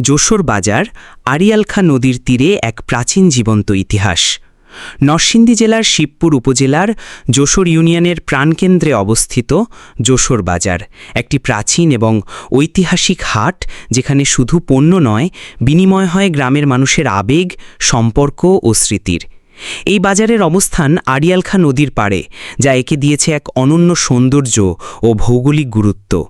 যশোর বাজার, আড়িয়ালখা নদীর তীরে এক প্রাচীন জীবন্ত ইতিহাস। নরসিংদী জেলার শিবপুর উপজেলার যশোর ইউনিয়নের প্রাণকেন্দ্রে অবস্থিত যশোর বাজার। একটি প্রাচীন এবং ঐতিহাসিক হাট, যেখানে শুধু পণ্য নয়, বিনিময় হয় গ্রামের মানুষের আবেগ, সম্পর্ক ও স্মৃতির। এই বাজারের অবস্থান আড়িয়ালখা নদীর পাড়ে, যা একে দিয়েছে এক অনন্য সৌন্দর্য ও ভৌগোলিক গুরুত্ব।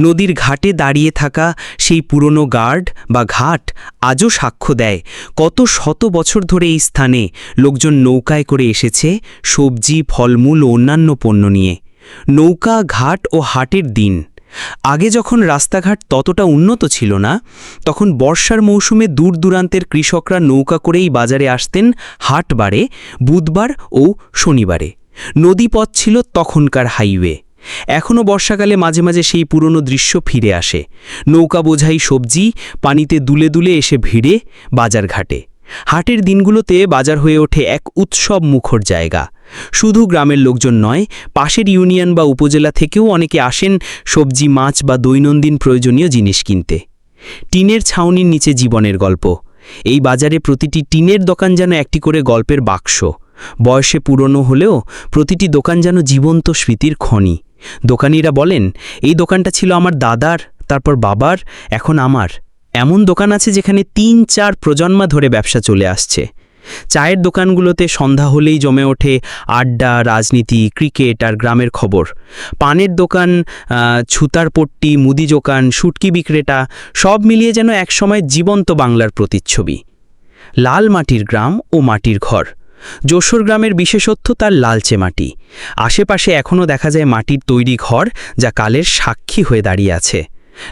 নদীর ঘাটে দাঁড়িয়ে থাকা সেই পুরনো গার্ড বা ঘাট আজও সাক্ষ্য দেয়। কত শত বছর ধরে এই স্থানে লোকজন নৌকায় করে এসেছে সবজি, ফলমূল ও অন্যান্য পণ্য নিয়ে। নৌকা, ঘাট ও হাটের দিন। আগে যখন রাস্তাঘাট ততটা উন্নত ছিল না, তখন বর্ষার মৌসুমে দূর দূরান্তের কৃষকরা নৌকা করেই বাজারে আসতেন হাটবারে, বুধবার ও শনিবারে। নদীপথ ছিল তখনকার হাইওয়ে। এখনও বর্ষাকালে মাঝে মাঝে সেই পুরনো দৃশ্য ফিরে আসে। নৌকা বোঝাই সবজি, পানিতে দুলে দুলে এসে ভিড়ে বাজারঘাটে হাটের দিনগুলোতে বাজার হয়ে ওঠে এক উৎসব মুখর জায়গা। শুধু গ্রামের লোকজন নয়, পাশের ইউনিয়ন বা উপজেলা থেকেও অনেকে আসেন সবজি, মাছ বা দৈনন্দিন প্রয়োজনীয় জিনিস কিনতে। টিনের ছাউনির নিচে জীবনের গল্প। এই বাজারে প্রতিটি টিনের দোকান যেন একটি করে গল্পের বাক্স। বয়সে পুরনো হলেও প্রতিটি দোকান যেন জীবন্ত স্মৃতির খনি। দোকানিরা বলেন, এই দোকানটা ছিল আমার দাদার, তারপর বাবার, এখন আমার। এমন দোকান আছে যেখানে তিন চার প্রজন্মা ধরে ব্যবসা চলে আসছে। চায়ের দোকানগুলোতে সন্ধ্যা হলেই জমে ওঠে আড্ডা, রাজনীতি, ক্রিকেট আর গ্রামের খবর। পানের দোকান ছুতার পট্টি, মুদি দোকান শুটকি বিক্রেতা, সব মিলিয়ে যেন একসময় জীবন্ত বাংলার প্রতিচ্ছবি। লাল মাটির গ্রাম ও মাটির ঘর। যশোর গ্রামের বিশেষত্ব তার লালচে মাটি। আশেপাশে এখনও দেখা যায় মাটির তৈরি ঘর, যা কালের সাক্ষী হয়ে দাঁড়িয়ে আছে।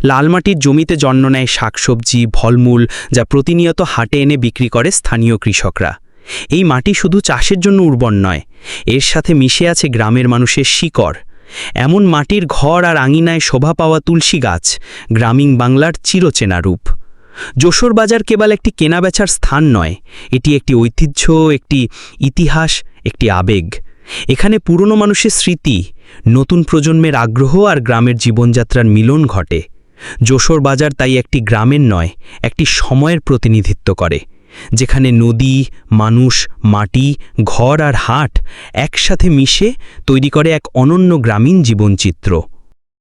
লাল মাটির জমিতে জন্ম নেয় শাকসবজি, ফলমূল, যা প্রতিনিয়ত হাটে এনে বিক্রি করে স্থানীয় কৃষকরা। এই মাটি শুধু চাষের জন্য উর্বর নয়, এর সাথে মিশে আছে গ্রামের মানুষের শিকড়। এমন মাটির ঘর আর আঙিনায় শোভা পাওয়া তুলসী গাছ, গ্রামীণ বাংলার চিরচেনা রূপ। যশোর বাজার কেবল একটি কেনাবেচার স্থান নয়, এটি একটি ঐতিহ্য, একটি ইতিহাস, একটি আবেগ। এখানে পুরনো মানুষের স্মৃতি, নতুন প্রজন্মের আগ্রহ আর গ্রামের জীবনযাত্রার মিলন ঘটে। যশোর বাজার তাই একটি গ্রামের নয়, একটি সময়ের প্রতিনিধিত্ব করে, যেখানে নদী, মানুষ, মাটি, ঘর আর হাট একসাথে মিশে তৈরি করে এক অনন্য গ্রামীণ জীবনচিত্র।